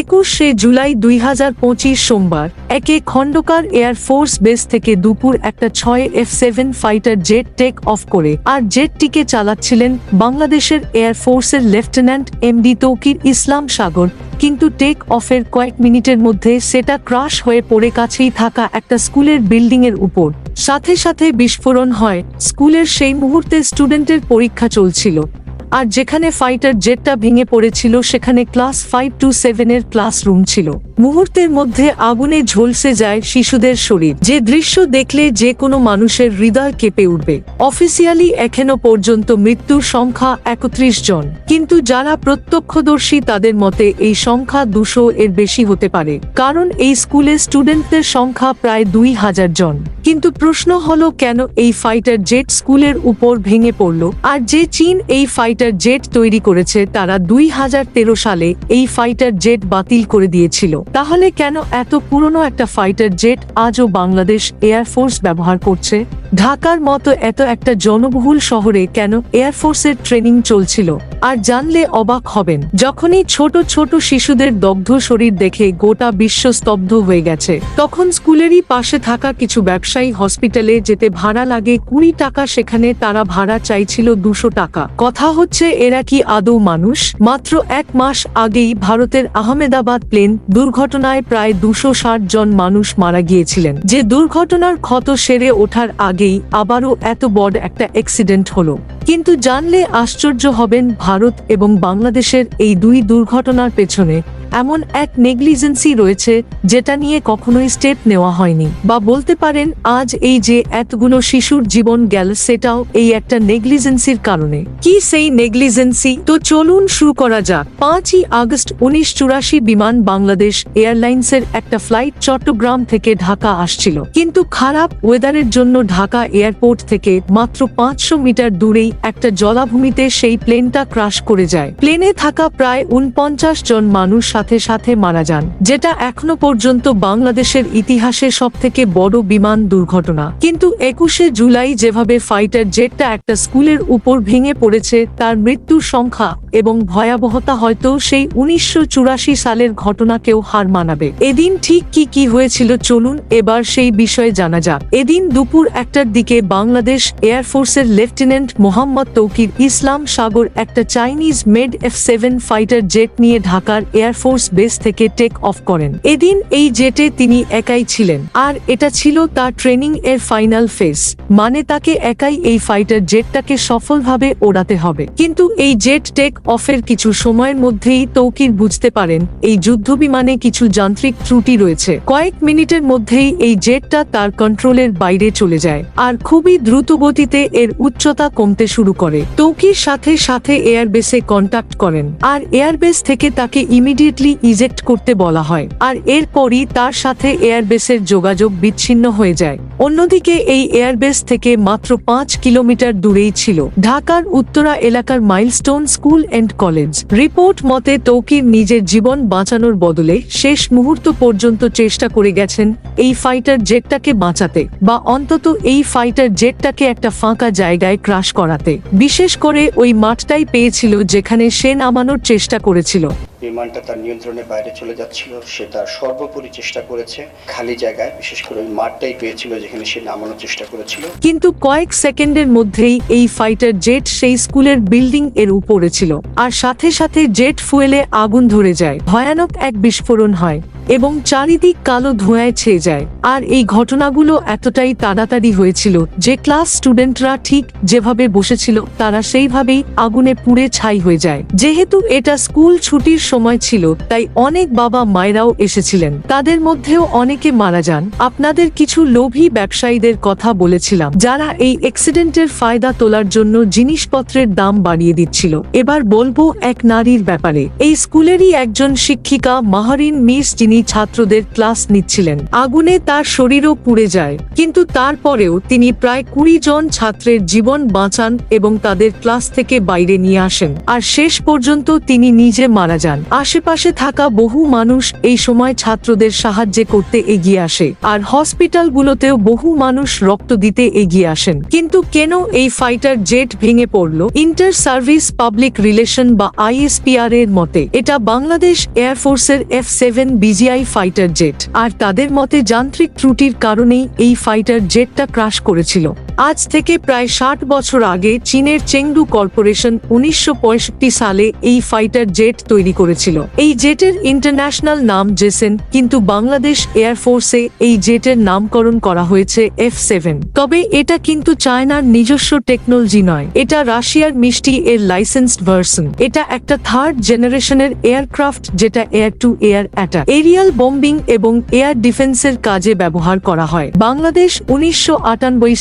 একুশে জুলাই দুই হাজার পঁচিশ সোমবার, একে খণ্ডকার এয়ারফোর্স বেস থেকে দুপুর একটা ছয় F seven fighter jet take off করে, আর জেটটিকে চালাচ্ছিলেন বাংলাদেশের এয়ারফোর্সের লেফটেন্যান্ট এমডি তৌকির ইসলাম সাগর। কিন্তু টেক অফের কয়েক মিনিটের মধ্যে সেটা ক্রাশ হয়ে পড়ে কাছেই থাকা একটা স্কুলের বিল্ডিং এর উপর। সাথে সাথে বিস্ফোরণ হয়। স্কুলের সেই মুহূর্তে স্টুডেন্টের পরীক্ষা চলছিল। আর যেখানে ফাইটার জেটটা ভেঙে পড়েছিল, সেখানে ক্লাস ফাইভ টু সেভেনের ক্লাসরুম ছিল। মুহূর্তের মধ্যে আগুনে ঝলসে যায় শিশুদের শরীর। যে দৃশ্য দেখলে যে কোনো মানুষের হৃদয় কেঁপে উঠবে। অফিসিয়ালি এখনও পর্যন্ত মৃত্যুর সংখ্যা একত্রিশ জন। কিন্তু যারা প্রত্যক্ষদর্শী, তাদের মতে এই সংখ্যা দুশো এর বেশি হতে পারে। কারণ এই স্কুলে স্টুডেন্টদের সংখ্যা প্রায় দুই হাজার জন। কিন্তু প্রশ্ন হলো কেন এই ফাইটার জেট স্কুলের উপর ভেঙে পড়ল? আর যে চীন এই ফাইটার জেট তৈরি করেছে, তারা দুই হাজার তেরো সালে এই ফাইটার জেট বাতিল করে দিয়েছিল। তাহলে কেন এত পুরনো একটা ফাইটার জেট আজও বাংলাদেশ এয়ারফোর্স ব্যবহার করছে? ঢাকার মতো এত একটা জনবহুল শহরে কেন এয়ারফোর্সের ট্রেনিং চলছিল? আর জানলে অবাক হবেন, যখনই ছোট ছোট শিশুদের দগ্ধ শরীর দেখে গোটা বিশ্ব স্তব্ধ হয়ে গেছে। তখন স্কুলেরই পাশে থাকা কিছু ব্যবসায়ী হসপিটালে যেতে ভাড়া লাগে কুড়ি টাকা, সেখানে তারা ভাড়া চাইছিল দুশো টাকা। কথা হচ্ছে, এরা কি আদৌ মানুষ? মাত্র এক মাস আগেই ভারতের আহমেদাবাদ প্লেন দুর্ঘটনায় প্রায় দুশো জন মানুষ মারা গিয়েছিলেন। যে দুর্ঘটনার ক্ষত সেরে ওঠার আগেই আবারও এত বড় একটা অ্যাক্সিডেন্ট হলো। কিন্তু জানলে আশ্চর্য হবেন ভারত এবং বাংলাদেশের এই দুই দুর্ঘটনার পেছনে এমন এক নেগলিজেন্সি রয়েছে যেটা নিয়ে কখনোই স্টেপ নেওয়া হয়নি। বা বলতে পারেন, আজ এই যে এতগুলো শিশুর জীবন গেল, সেটাও এই একটা নেগলিজেন্সির কারণে। কি সেই নেগলিজেন্সি? তো চলুন শুরু করা যাক। পাঁচই আগস্ট উনিশ চুরাশি বিমান বাংলাদেশ এয়ারলাইন্সের একটা ফ্লাইট চট্টগ্রাম থেকে ঢাকা আসছিল। কিন্তু খারাপ ওয়েদারের জন্য ঢাকা এয়ারপোর্ট থেকে মাত্র পাঁচশো মিটার দূরেই একটা জলাভূমিতে সেই প্লেনটা ক্রাশ করে যায়। প্লেনে থাকা প্রায় উনপঞ্চাশ জন মানুষ সাথে সাথে মারা যান, যেটা এখনও পর্যন্ত বাংলাদেশের ইতিহাসে সব থেকে বড় বিমান দুর্ঘটনা। কিন্তু একুশে জুলাই যেভাবে ফাইটার জেটটা একটা স্কুলের উপর ভেঙে পড়েছে, তার মৃত্যুর সংখ্যা এবং ভয়াবহতা হয়তো সেই উনিশশো চুরাশি সালের ঘটনাকেও হার মানাবে। এদিন ঠিক কি কি হয়েছিল চলুন এবার সেই বিষয়ে জানা যাক। এদিন দুপুর একটার দিকে বাংলাদেশ এয়ারফোর্সের লেফটেন্যান্ট মোহাম্মদ তৌকির ইসলাম সাগর একটা Chinese made F seven fighter jet নিয়ে ঢাকার এয়ারফোর্স বেস থেকে টেক অফ করেন। এদিন এই জেটে তিনি একাই ছিলেন। আর এটা ছিল তার ট্রেনিং এর ফাইনাল ফেস মানে তাকে একাই এই ফাইটার জেটটাকে সফলভাবে ওড়াতে হবে। কিন্তু এই জেট টেক অফের কিছু সময়ের মধ্যেই তৌকির বুঝতে পারেন, এই যুদ্ধ বিমানে কিছু যান্ত্রিক ত্রুটি রয়েছে। কয়েক মিনিটের মধ্যেই এই জেটটা তার কন্ট্রোলের বাইরে চলে যায়। আর খুবই দ্রুত গতিতে এর উচ্চতা কমতে শুরু করে। তৌকির সাথে সাথে এয়ারবেসে কন্টাক্ট করেন। আর এয়ারবেস থেকে তাকে ইমিডিয়েটলি ইজেক্ট করতে বলা হয়। আর এরপরই তার সাথে এয়ারবেসের যোগাযোগ বিচ্ছিন্ন হয়ে যায়। অন্যদিকে এই এয়ারবেস থেকে মাত্র পাঁচ কিলোমিটার দূরেই ছিল। ঢাকার উত্তরা এলাকার Milestone school and college report মতে তৌকির নিজের জীবন বাঁচানোর বদলে শেষ মুহূর্ত পর্যন্ত চেষ্টা করে গেছেন এই ফাইটার জেটটাকে বাঁচাতে। বা অন্তত এই ফাইটার জেটটাকে একটা ফাঁকা জায়গায় ক্রাশ করাতে। বিশেষ করে ওই মাঠটাই পেয়েছিল যেখানে সে নামানোর চেষ্টা করেছিল। বিমানটা তার নিয়ন্ত্রণের বাইরে চলে যাচ্ছিল সে তার সর্বোপরি চেষ্টা করেছে খালি জায়গায় বিশেষ করে ওই মাঠটাই পেয়েছিল যেখানে সে নামানোর চেষ্টা করেছিল। কিন্তু কয়েক সেকেন্ডের মধ্যেই এই ফাইটার জেট সেই স্কুলের বিল্ডিং এর উপরে ছিল আর সাথে সাথে জেট ফুয়েলে আগুন ধরে যায়। ভয়ানক এক বিস্ফোরণ হয়। এবং চারিদিক কালো ধোঁয়ায় ছেয়ে যায়। আর এই ঘটনাগুলো এতটাই তাড়াতাড়ি হয়েছিল যে ক্লাস স্টুডেন্টরা ঠিক যেভাবে বসেছিল, তারা সেইভাবেই আগুনে পুড়ে ছাই হয়ে যায়। যেহেতু এটা স্কুল ছুটির সময় ছিল, তাই অনেক বাবা মায়েরাও এসেছিলেন। তাদের মধ্যেও অনেকে মারা যান। আপনাদের কিছু লোভী ব্যবসায়ীদের কথা বলেছিলাম, যারা এই অ্যাক্সিডেন্টের ফায়দা তোলার জন্য জিনিসপত্রের দাম বাড়িয়ে দিচ্ছিল। এবার বলব এক নারীর ব্যাপারে। এই স্কুলেরই একজন শিক্ষিকা, মাহারিন মিস যিনি তিনি ছাত্রদের ক্লাস নিচ্ছিলেন। আগুনে তার শরীরও পুড়ে যায়। কিন্তু তারপরেও তিনি প্রায় কুড়ি জন ছাত্রের জীবন বাঁচান এবং তাদের ক্লাস থেকে বাইরে নিয়ে আসেন। আর শেষ পর্যন্ত তিনি নিজে মারা যান। আশেপাশে থাকা বহু মানুষ এই সময় ছাত্রদের সাহায্যে করতে এগিয়ে আসে। আর হসপিটালগুলোতেও বহু মানুষ রক্ত দিতে এগিয়ে আসেন। কিন্তু কেন এই ফাইটার জেট ভেঙে পড়ল? ইন্টার সার্ভিস পাবলিক রিলেশন বা আইএসপিআর এর মতে, এটা Bangladesh এয়ারফোর্সের F seven BGI fighter jet. আর তাদের মতে যান্ত্রিক ত্রুটির কারণেই এই ফাইটার জেটটা ক্রাশ করেছিল। আজ থেকে প্রায় ষাট বছর আগে চীনের চেংডু কর্পোরেশন উনিশশো সালে এই ফাইটার জেট তৈরি করেছিল। এই জেটের ইন্টারন্যাশনাল নাম জেসেন, কিন্তু বাংলাদেশ এয়ারফোর্সে এই জেটের নামকরণ করা হয়েছে এফ সেভেন। তবে এটা কিন্তু চায়নার নিজস্ব টেকনোলজি নয়। এটা রাশিয়ার মিষ্টি এর লাইসেন্সড ভার্সন। এটা একটা থার্ড জেনারেশনের এয়ারক্রাফট, যেটা air to air attack. Aerial bombing এবং এয়ার ডিফেন্সের কাজে ব্যবহার করা হয়। বাংলাদেশ উনিশশো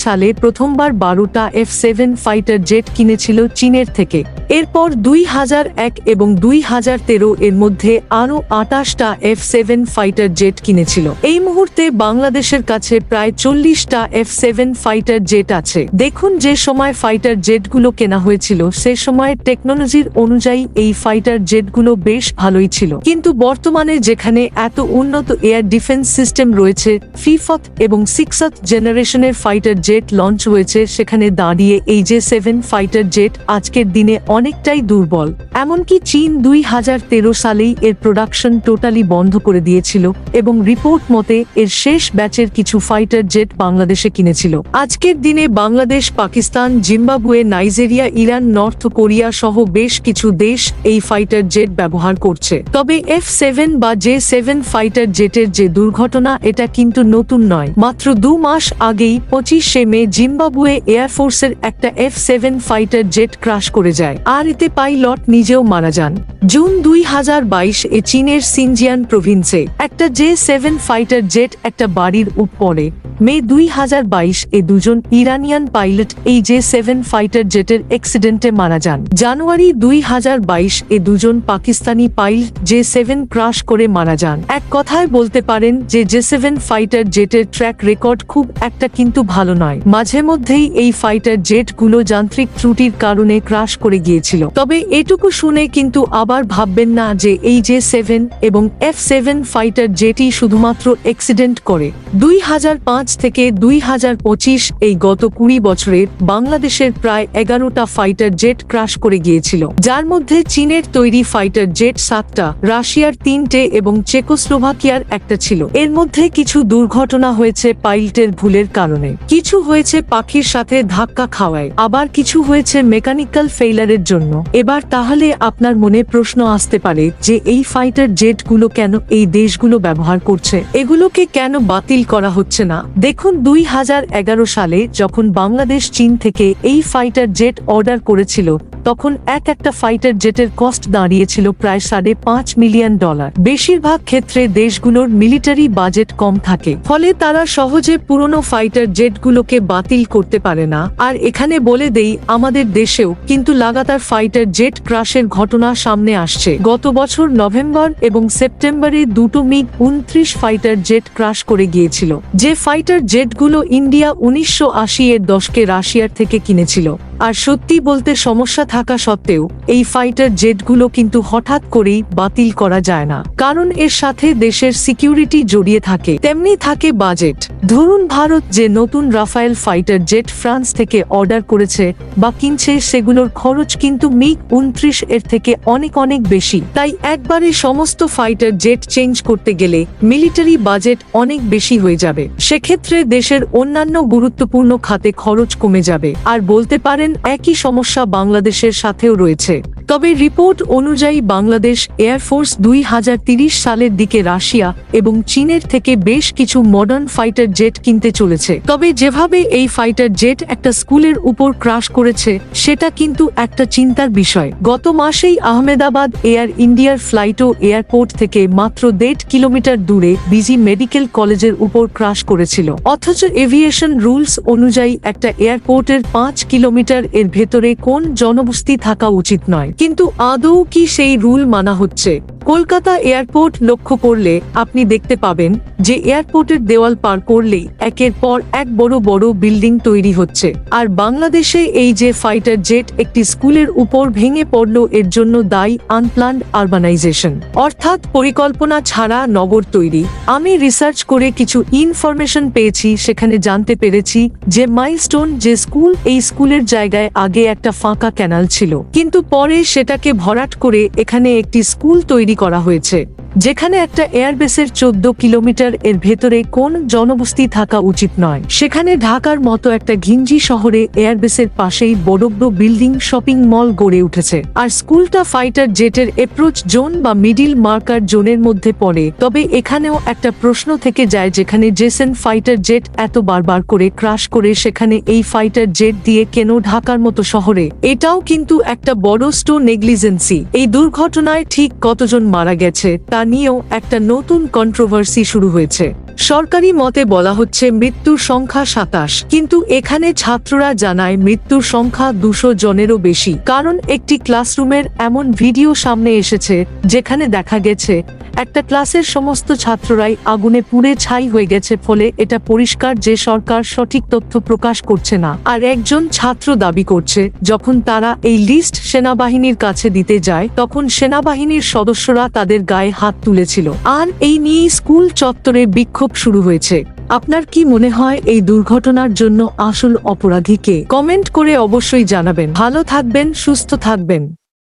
সালে প্রথমবার বারোটা এফ সেভেন ফাইটার জেট কিনেছিল চীনের থেকে। এরপর দুই হাজার এক এবং দুই হাজার তেরো এর মধ্যে আরও আটাশটা এফ সেভেন ফাইটার জেট কিনেছিল। এই মুহূর্তে বাংলাদেশের কাছে প্রায় চল্লিশটা এফ সেভেন ফাইটার জেট আছে। দেখুন যে সময় ফাইটার জেটগুলো কেনা হয়েছিল, সে সময় টেকনোলজির অনুযায়ী এই ফাইটার জেটগুলো বেশ ভালোই ছিল। কিন্তু বর্তমানে যেখানে এত উন্নত এয়ার ডিফেন্স সিস্টেম রয়েছে। ফিফথ এবং সিক্সথ জেনারেশনের ফাইটার জেট লঞ্চ হয়েছে। সেখানে দাঁড়িয়ে এই যে সেভেন ফাইটার জেট আজকের দিনে অনেকটাই দুর্বল। এমনকি চীন দুই হাজার তেরো সালেই এর প্রোডাকশন টোটালি বন্ধ করে দিয়েছিল এবং রিপোর্ট মতে এর শেষ ব্যাচের কিছু ফাইটার জেট বাংলাদেশে কিনেছিল। আজকের দিনে Bangladesh, Pakistan, Zimbabwe, Nigeria, Iran, North Korea সহ বেশ কিছু দেশ এই ফাইটার জেট ব্যবহার করছে। তবে এফ সেভেন বা জে সেভেন ফাইটার জেটের যে দুর্ঘটনা, এটা কিন্তু নতুন নয়। মাত্র দু মাস আগেই পঁচিশে মে জিম্বাবুয়ে এয়ারফোর্সের একটা F seven fighter jet crash করে যায়। আর এতে পাইলট নিজেও মারা যান। জুন দুই হাজার বাইশ এ চীনের সিনজিয়ান প্রভিন্সে একটা জে সেভেন ফাইটার জেট একটা বাড়ির উপরে। মে দুই হাজার বাইশ এ দুজন ইরানিয়ান পাইলট এই জে সেভেন ফাইটার জেটের অ্যাক্সিডেন্টে মারা যান। জানুয়ারি দুই হাজার বাইশ এ দুজন Pakistani pilot J seven crash করে মারা যান। এক কথায় বলতে পারেন যে জে সেভেন ফাইটার জেটের ট্র্যাক রেকর্ড খুব একটা কিন্তু ভালো নয়। মাঝে মধ্যেই এই ফাইটার জেটগুলো যান্ত্রিক ত্রুটির কারণে ক্রাশ করে গিয়েছিল। তবে এটুকু শুনে কিন্তু আবার ভাববেন না যে এই জে সেভেন এবং এফ সেভেন ফাইটার জেটই শুধুমাত্র এক্সিডেন্ট করে। দুই হাজার পাঁচ থেকে দুই হাজার পঁচিশ এই গত কুড়ি বছরে বাংলাদেশের প্রায় এগারোটা ফাইটার জেট ক্রাশ করে গিয়েছিল। যার মধ্যে চীনের তৈরি ফাইটার জেট সাতটা, রাশিয়ার তিনটে এবং চেকোস্লোভাকিয়ার একটা ছিল। এর মধ্যে কিছু দুর্ঘটনা হয়েছে পাইলটের ভুলের কারণে। কিছু হয়েছে পাখির সাথে ধাক্কা খাওয়ায়। আবার কিছু হয়েছে মেকানিক্যাল ফেইলারের জন্য। এবার তাহলে আপনার মনে প্রশ্ন আসতে পারে যে এই ফাইটার জেটগুলো কেন এই দেশগুলো ব্যবহার করছে? এগুলোকে কেন বাতিল করা হচ্ছে না? দেখুন, দুই হাজার এগারো সালে যখন বাংলাদেশ চীন থেকে এই ফাইটার জেট অর্ডার করেছিল, তখন এক একটা ফাইটার জেটের কস্ট দাঁড়িয়েছিল প্রায় সাড়ে পাঁচ মিলিয়ন ডলার। বেশিরভাগ ক্ষেত্রে দেশগুলোর মিলিটারি বাজেট কম থাকে। ফলে তারা সহজে পুরনো ফাইটার জেটগুলোকে বাতিল করতে পারে না। আর এখানে বলে দেই, আমাদের দেশেও কিন্তু লাগাতার ফাইটার জেট ক্রাশের ঘটনা সামনে আসছে। গত বছর নভেম্বর এবং সেপ্টেম্বরে দুটো মিগ উনত্রিশ ফাইটার জেট ক্রাশ করে গিয়েছিল। যে ফাইটার জেটগুলো ইন্ডিয়া উনিশশো আশি এর দশকে রাশিয়ার থেকে কিনেছিল। আর সত্যি বলতে সমস্যা থাকা সত্ত্বেও, এই ফাইটার জেটগুলো কিন্তু হঠাৎ করেই বাতিল করা যায় না। কারণ এর সাথে দেশের সিকিউরিটি জড়িয়ে থাকে, তেমনি থাকে বাজেট। ধরুন ভারত যে নতুন রাফায়েল ফাইটার জেট ফ্রান্স থেকে অর্ডার করেছে বা কিনছে, সেগুলোর খরচ কিন্তু মিগ উনত্রিশ এর থেকে অনেক অনেক বেশি। তাই একবারে সমস্ত ফাইটার জেট চেঞ্জ করতে গেলে মিলিটারি বাজেট অনেক বেশি হয়ে যাবে। সেক্ষেত্রে দেশের অন্যান্য গুরুত্বপূর্ণ খাতে খরচ কমে যাবে। আর বলতে পারেন, একই সমস্যা বাংলাদেশের সাথেও রয়েছে। তবে রিপোর্ট অনুযায়ী বাংলাদেশ এয়ারফোর্স দুই তিরিশ সালের দিকে রাশিয়া এবং চীনের থেকে বেশ কিছু মডার্ন ফাইটার জেট কিনতে চলেছে। তবে যেভাবে এই ফাইটার জেট একটা স্কুলের উপর ক্রাশ করেছে, সেটা কিন্তু একটা চিন্তার বিষয়। গত মাসেই আহমেদাবাদ এয়ার ইন্ডিয়ার ফ্লাইটও এয়ারপোর্ট থেকে মাত্র দেড় কিলোমিটার দূরে বিজি মেডিকেল কলেজের উপর ক্রাশ করেছিল। অথচ এভিয়েশন রুলস অনুযায়ী একটা এয়ারপোর্টের পাঁচ কিলোমিটার এর ভেতরে কোন জনবস্তি থাকা উচিত নয়। কিন্তু আদৌ কি সেই রুল মানা হচ্ছে? কলকাতা এয়ারপোর্ট লক্ষ্য করলে আপনি দেখতে পাবেন যে এয়ারপোর্টের দেওয়াল পার করলেই একের পর এক বড় বড় বিল্ডিং তৈরি হচ্ছে। আর বাংলাদেশে এই যে ফাইটার জেট একটি স্কুলের উপর ভেঙে পড়ল, এর জন্য দায়ী আনপ্লান্ড আরবানাইজেশন। অর্থাৎ পরিকল্পনা ছাড়া নগর তৈরি। আমি রিসার্চ করে কিছু ইনফরমেশন পেয়েছি, সেখানে জানতে পেরেছি যে মাইলস্টোন যে স্কুল, এই স্কুলের জায়গায় আগে একটা ফাঁকা ক্যানাল ছিল। কিন্তু পরে সেটাকে ভরাট করে এখানে একটি স্কুল তৈরি করা হয়েছে। যেখানে একটা এয়ারবেসের চোদ্দ কিলোমিটার এর ভেতরে কোন জনবস্তি থাকা উচিত নয়। সেখানে ঢাকার মতো একটা ঘিঞ্জি শহরে এয়ারবেসের পাশেই বড় বড় বিল্ডিং শপিং মল গড়ে উঠেছে। আর স্কুলটা ফাইটার জেটের এপ্রোচ জোন বা মিডিল মার্কার জোনের মধ্যে পড়ে। তবে এখানেও একটা প্রশ্ন থেকে যায় যেখানে জেসেন ফাইটার জেট এত বারবার করে ক্রাশ করে সেখানে এই ফাইটার জেট দিয়ে কেন ঢাকার মতো শহরে? এটাও কিন্তু একটা বড় স্টো নেগলিজেন্সি। এই দুর্ঘটনায় ঠিক কতজন মারা গেছে তা নিয়েও একটা নতুন কন্ট্রোভার্সি শুরু হয়েছে। সরকারি মতে বলা হচ্ছে মৃত্যুর সংখ্যা সাতাশ, কিন্তু এখানে ছাত্ররা জানায় মৃত্যুর সংখ্যা দুশো জনেরও বেশি। কারণ একটি ক্লাসরুমের এমন ভিডিও সামনে এসেছে, যেখানে দেখা গেছে, একটা ক্লাসের সমস্ত ছাত্ররাই আগুনে পুড়ে ছাই হয়ে গেছে ফলে এটা পরিষ্কার যে সরকার সঠিক তথ্য প্রকাশ করছে না। আর একজন ছাত্র দাবি করছে, যখন তারা এই লিস্ট সেনাবাহিনীর কাছে দিতে যায়, তখন সেনাবাহিনীর সদস্যরা তাদের গায়ে হাত তুলেছিল। আর এই নিয়ে স্কুল চত্বরে বিক্ষোভ শুরু হয়েছে। আপনার কি মনে হয় এই দুর্ঘটনার জন্য আসল অপরাধীকে কমেন্ট করে অবশ্যই জানাবেন। ভালো থাকবেন, সুস্থ থাকবেন।